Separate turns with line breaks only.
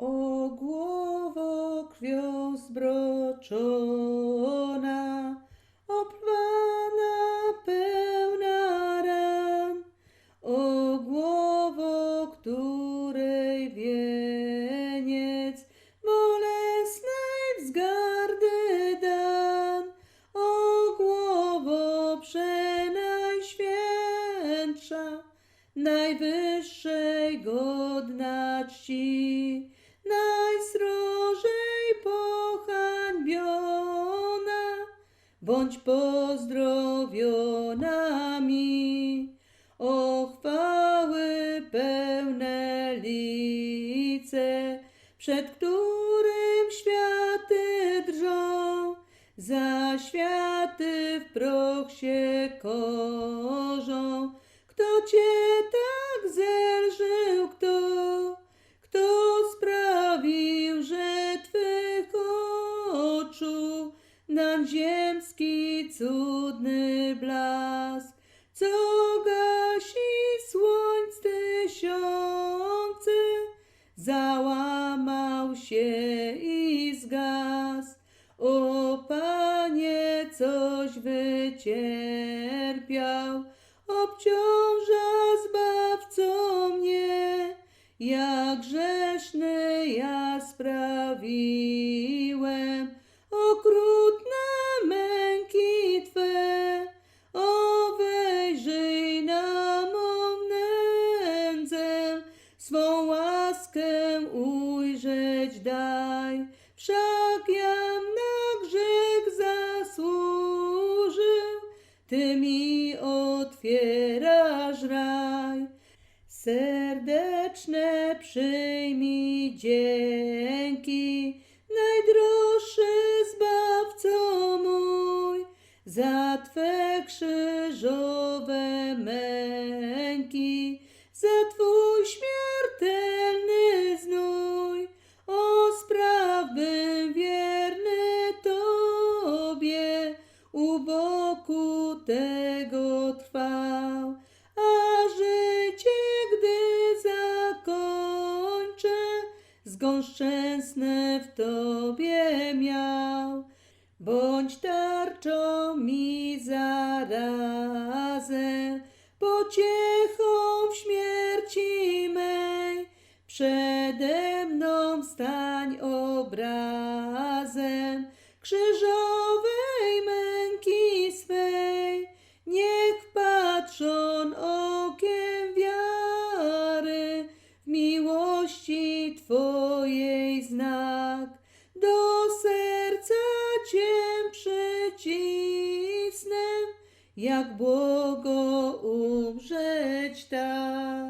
O głowo krwią zbroczona, opłana pełna ran, o głowo, której wieniec bolesnej wzgardy dan, o głowo przenajświętsza, najwyższej godna czci, bądź pozdrowiona mi, o chwały pełne lice, przed którym światy drżą, za światy w proch się korzą. Kto cię tak zelżył, kto, kto cudny blask, co gasi słońc tysiące, załamał się i zgasł. O Panie, coś wycierpiał, obciąża zbawcą mnie, jak grzeszny swą łaskę ujrzeć daj, wszak jam na grzech zasłużył, Ty mi otwierasz raj. Serdeczne przyjmij dzięki, najdroższy Zbawco mój, za Twe krzyżowe męki, za Twój śmiertelny tego trwał, a życie, gdy zakończę, zgon szczęsny w Tobie miał. Bądź tarczą mi zarazem, pociechą w śmierci mej. Przede mną stań obrazem krzyżowej męki swej. Patrzą okiem wiary w miłości Twojej znak. Do serca Cię przycisnę, jak błogo umrzeć tak.